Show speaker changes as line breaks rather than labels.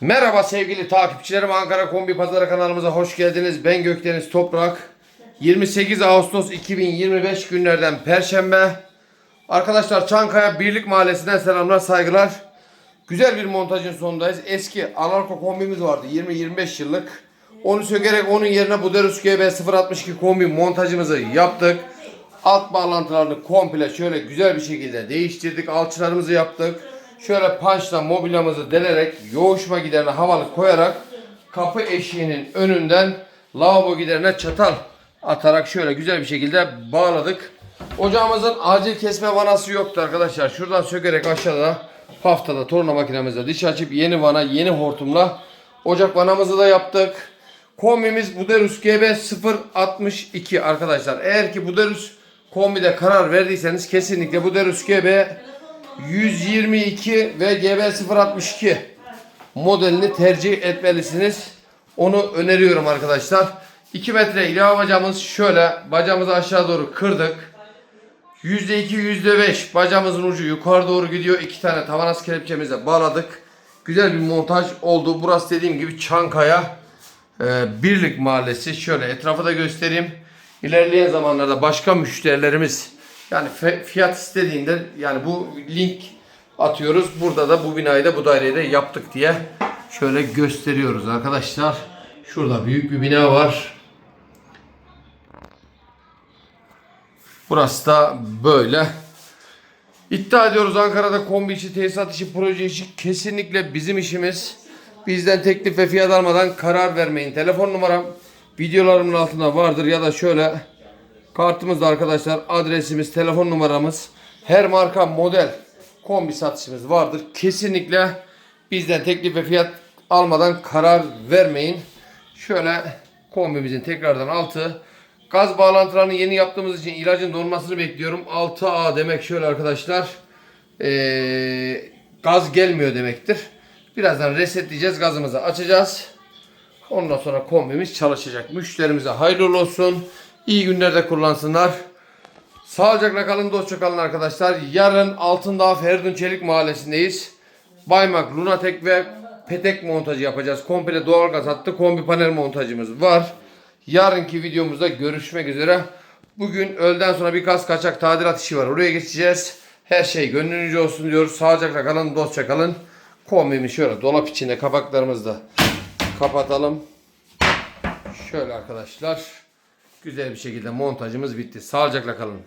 Merhaba sevgili takipçilerim Ankara Kombi Pazarı kanalımıza hoş geldiniz. Ben Gökdeniz Toprak. 28 Ağustos 2025 günlerden Perşembe. Arkadaşlar Çankaya Birlik Mahallesi'nden selamlar saygılar. Güzel bir montajın sonundayız. Eski Anarko kombimiz vardı 20-25 yıllık. Onu sökerek onun yerine Buderus GB 062 kombi montajımızı yaptık. Alt bağlantılarını komple şöyle güzel bir şekilde değiştirdik. Alçılarımızı yaptık. Şöyle punchla mobilyamızı delerek yoğuşma giderine havalı koyarak kapı eşiğinin önünden lavabo giderine çatal atarak şöyle güzel bir şekilde bağladık. Ocağımızın acil kesme vanası yoktu arkadaşlar. Şuradan sökerek aşağıda haftada torna makinemizle diş açıp yeni vana yeni hortumla ocak vanamızı da yaptık. Kombimiz Buderus GB 062 arkadaşlar. Eğer ki Buderus kombide karar verdiyseniz kesinlikle Buderus GB 122 ve GB 062 modelini tercih etmelisiniz. Onu öneriyorum arkadaşlar. 2 metre ilave bacamız şöyle bacamızı aşağı doğru kırdık. %2 %5 bacamızın ucu yukarı doğru gidiyor. İki tane tavanaz kelepçemize bağladık. Güzel bir montaj oldu. Burası dediğim gibi Çankaya e, Birlik Mahallesi. Şöyle etrafı da göstereyim. İlerleyen zamanlarda başka müşterilerimiz yani fiyat istediğinde yani bu link atıyoruz. Burada da bu binayı da bu daireyi de yaptık diye şöyle gösteriyoruz arkadaşlar. Şurada büyük bir bina var. Burası da böyle. İddia ediyoruz Ankara'da kombi işi, tesisat işi, proje işi kesinlikle bizim işimiz. Bizden teklif ve fiyat almadan karar vermeyin. Telefon numaram videolarımın altında vardır ya da şöyle kartımızda arkadaşlar adresimiz, telefon numaramız, her marka model kombi satışımız vardır. Kesinlikle bizden teklif ve fiyat almadan karar vermeyin. Şöyle kombimizin tekrardan altı. Gaz bağlantılarını yeni yaptığımız için ilacın donmasını bekliyorum. 6A demek şöyle arkadaşlar. Ee, gaz gelmiyor demektir. Birazdan resetleyeceğiz. Gazımızı açacağız. Ondan sonra kombimiz çalışacak. Müşterimize hayırlı olsun. İyi günlerde kullansınlar. Sağlıcakla kalın, dostça kalın arkadaşlar. Yarın Altındağ Ferdun Çelik Mahallesi'ndeyiz. Baymak, Lunatek ve Petek montajı yapacağız. Komple doğalgaz hattı kombi panel montajımız var. Yarınki videomuzda görüşmek üzere. Bugün öğleden sonra bir gaz kaçak tadilat işi var. Oraya geçeceğiz. Her şey gönlünüzce olsun diyoruz. Sağlıcakla kalın, dostça kalın. Kombimi şöyle dolap içinde kapaklarımızı da kapatalım. Şöyle arkadaşlar. Güzel bir şekilde montajımız bitti. Sağlıcakla kalın.